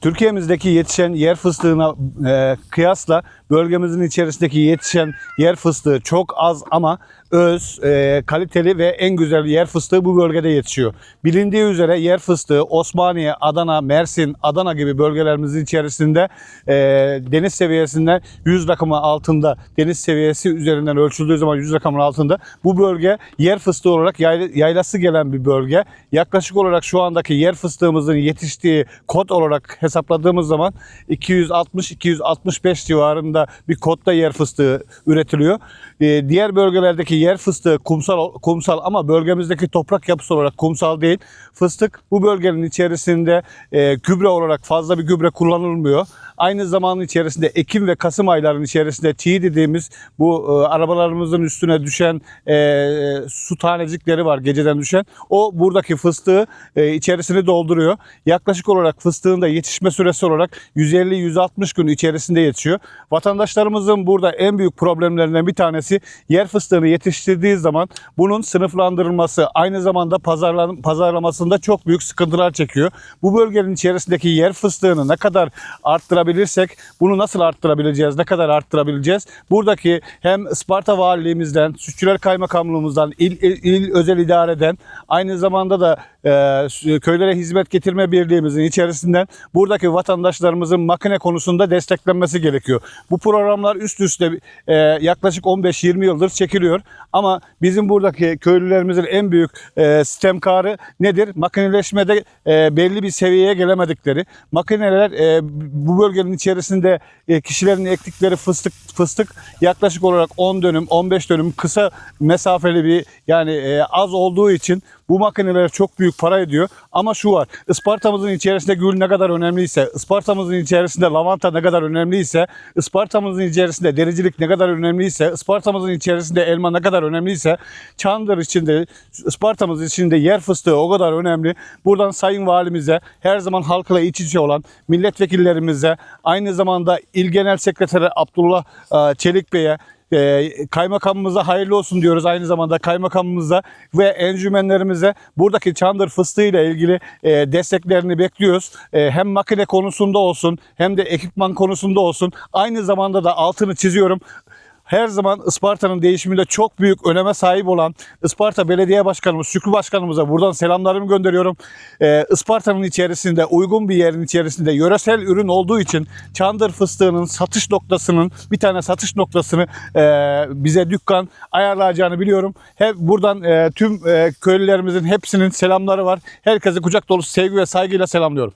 Türkiye'mizdeki yetişen yer fıstığına e, kıyasla bölgemizin içerisindeki yetişen yer fıstığı çok az ama öz, e, kaliteli ve en güzel yer fıstığı bu bölgede yetişiyor. Bilindiği üzere yer fıstığı Osmaniye, Adana, Mersin, Adana gibi bölgelerimizin içerisinde e, deniz seviyesinden 100 rakamı altında, deniz seviyesi üzerinden ölçüldüğü zaman 100 rakamın altında bu bölge yer fıstığı olarak yayla- yaylası gelen bir bölge. Yaklaşık olarak şu andaki yer fıstığımızın yetiştiği kod olarak hesapladığımız zaman 260-265 civarında bir kodda yer fıstığı üretiliyor. Ee, diğer bölgelerdeki yer fıstığı kumsal kumsal ama bölgemizdeki toprak yapısı olarak kumsal değil. Fıstık bu bölgenin içerisinde e, gübre olarak fazla bir gübre kullanılmıyor. Aynı zaman içerisinde Ekim ve Kasım aylarının içerisinde çiğ dediğimiz bu e, arabalarımızın üstüne düşen e, su tanecikleri var geceden düşen. O buradaki fıstığı e, içerisini dolduruyor. Yaklaşık olarak fıstığın da yetişme süresi olarak 150-160 gün içerisinde yetişiyor. Vatandaşlarımızın burada en büyük problemlerinden bir tanesi yer fıstığını yetiştirdiği zaman bunun sınıflandırılması aynı zamanda pazarlan, pazarlamasında çok büyük sıkıntılar çekiyor. Bu bölgenin içerisindeki yer fıstığını ne kadar arttırabilirsek bunu nasıl arttırabileceğiz, ne kadar arttırabileceğiz? Buradaki hem Isparta Valiliğimizden, Sütçüler Kaymakamlığımızdan, il, il, il özel idareden aynı zamanda da e, köylere hizmet getirme birliğimizin içerisinden buradaki vatandaşlarımızın makine konusunda desteklenmesi gerekiyor. Bu programlar üst üste e, yaklaşık 15-20 yıldır çekiliyor. Ama bizim buradaki köylülerimizin en büyük e, sistemkarı nedir? Makineleşmede e, belli bir seviyeye gelemedikleri. Makineler e, bu bölgenin içerisinde e, kişilerin ektikleri fıstık fıstık yaklaşık olarak 10 dönüm, 15 dönüm kısa mesafeli bir yani e, az olduğu için bu makineler çok büyük para ediyor. Ama şu var. Ispartamızın içerisinde gül ne kadar önemliyse, Ispartamızın içerisinde lavanta ne kadar önemliyse, Ispartamızın içerisinde dericilik ne kadar önemliyse, Ispartamızın içerisinde elma ne kadar önemliyse, Çandır içinde, Ispartamız içinde yer fıstığı o kadar önemli. Buradan Sayın Valimize, her zaman halkla iç içe olan milletvekillerimize, aynı zamanda İl Genel Sekreteri Abdullah e, Çelik Bey'e, e, kaymakamımıza hayırlı olsun diyoruz aynı zamanda kaymakamımıza ve encümenlerimize buradaki çandır fıstığı ile ilgili e, desteklerini bekliyoruz. E, hem makine konusunda olsun hem de ekipman konusunda olsun. Aynı zamanda da altını çiziyorum her zaman Isparta'nın değişiminde çok büyük öneme sahip olan Isparta Belediye Başkanımız, Şükrü Başkanımıza buradan selamlarımı gönderiyorum. Ee, Isparta'nın içerisinde, uygun bir yerin içerisinde yöresel ürün olduğu için Çandır fıstığının satış noktasının bir tane satış noktasını e, bize dükkan ayarlayacağını biliyorum. Hep buradan e, tüm e, köylülerimizin hepsinin selamları var. Herkese kucak dolusu sevgi ve saygıyla selamlıyorum.